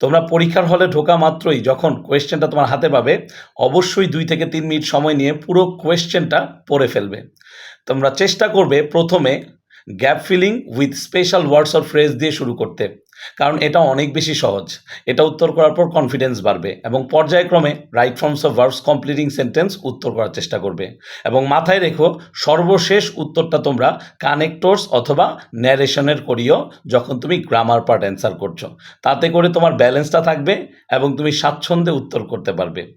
তোমরা পরীক্ষার হলে ঢোকা মাত্রই যখন কোয়েশ্চেনটা তোমার হাতে পাবে, অবশ্যই দুই থেকে তিন মিনিট সময় নিয়ে পুরো কোয়েশ্চেনটা পড়ে ফেলবে। তোমরা চেষ্টা করবে প্রথমে gap filling with special words or phrase দিয়ে শুরু করতে। কারণ এটা অনেক বেশি সহজ। এটা উত্তর করার পর কনফিডেন্স বাড়বে এবং পর্যায়ক্রমে right forms of verbs completing sentence উত্তর করার চেষ্টা করবে। এবং মাথায় রেখো, সর্বশেষ উত্তরটা তোমরা কানেক্টরস অথবা ন্যারেশনের করিও যখন তুমি গ্রামার পার্ট অ্যান্সার করছ। তাতে করে তোমার ব্যালেন্সটা থাকবে এবং তুমি স্বাচ্ছন্দ্যে উত্তর করতে পারবে।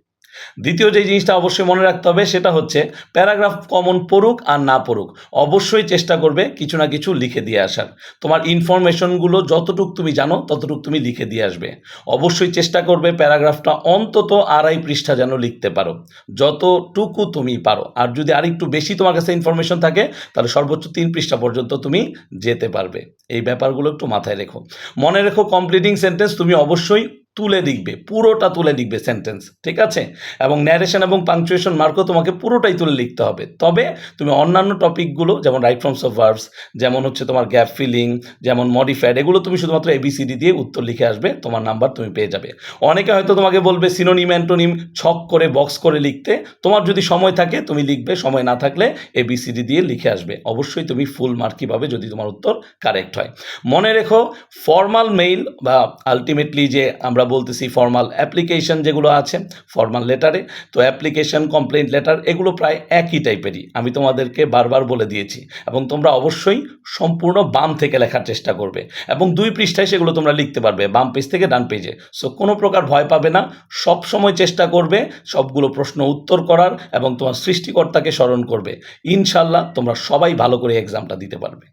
দ্বিতীয় যে জিনিসটা অবশ্যই মনে রাখতে হবে সেটা হচ্ছে প্যারাগ্রাফ কমন পড়ুক আর না পড়ুক। অবশ্যই চেষ্টা করবে কিছু না কিছু লিখে দিয়ে আসার। তোমার ইনফরমেশনগুলো যতটুক তুমি জানো, ততটুক তুমি লিখে দিয়ে আসবে। অবশ্যই চেষ্টা করবে প্যারাগ্রাফটা অন্তত আড়াই পৃষ্ঠা যেন লিখতে পারো। যতটুকু তুমি পারো। আর যদি আরেকটু বেশি তোমার কাছে ইনফরমেশন থাকে, তাহলে সর্বোচ্চ তিন পৃষ্ঠা পর্যন্ত তুমি যেতে পারবে। এই ব্যাপারগুলো একটু মাথায় রেখো। মনে রেখো কমপ্লিটিং সেন্টেন্স তুমি অবশ্যই তুলে লিখবে, পুরোটা তুলে লিখবে সেন্টেন্স ঠিক আছে? এবং ন্যারেশন এবং পাংচুয়েশন মার্কও তোমাকে পুরোটাই তুলে লিখতে হবে। তবে তুমি অন্যান্য টপিকগুলো যেমন রাইট ফর্মস অফ ভার্বস যেমন হচ্ছে তোমার গ্যাপ ফিলিং যেমন মডিফাইড এগুলো তুমি শুধুমাত্র এবিসিডি দিয়ে উত্তর লিখে আসবে, তোমার নাম্বার তুমি পেয়ে যাবে। অনেকে হয়তো তোমাকে বলবে সিনোনিম অ্যান্টোনিম ছক করে বক্স করে লিখতে। তোমার যদি সময় থাকে, তুমি লিখবে, সময় না থাকলে এবিসিডি দিয়ে লিখে আসবে। অবশ্যই তুমি ফুল মার্ক পাবে যদি তোমার উত্তর কারেক্ট হয়। মনে রেখো ফর্মাল মেইল বা আলটিমেটলি যে আমরা বলতেছি ফর্মাল অ্যাপ্লিকেশন যেগুলো আছে ফর্মাল লেটারে তো অ্যাপ্লিকেশন কমপ্লেন্ট লেটার এগুলো প্রায় একই টাইপেরই আমি তোমাদেরকে বারবার বলে দিয়েছি এবং তোমরা অবশ্যই সম্পূর্ণ বাম থেকে লেখার চেষ্টা করবে এবং দুই পৃষ্ঠায় সেগুলো তোমরা লিখতে পারবে, বাম পেজ থেকে ডান পেজে। সো কোনো প্রকার ভয় পাবে না, সব সময় চেষ্টা করবে সবগুলো প্রশ্ন উত্তর করার এবং তোমার সৃষ্টিকর্তাকে স্মরণ করবে। ইনশাল্লাহ তোমরা সবাই ভালো করে এক্সামটা দিতে পারবে।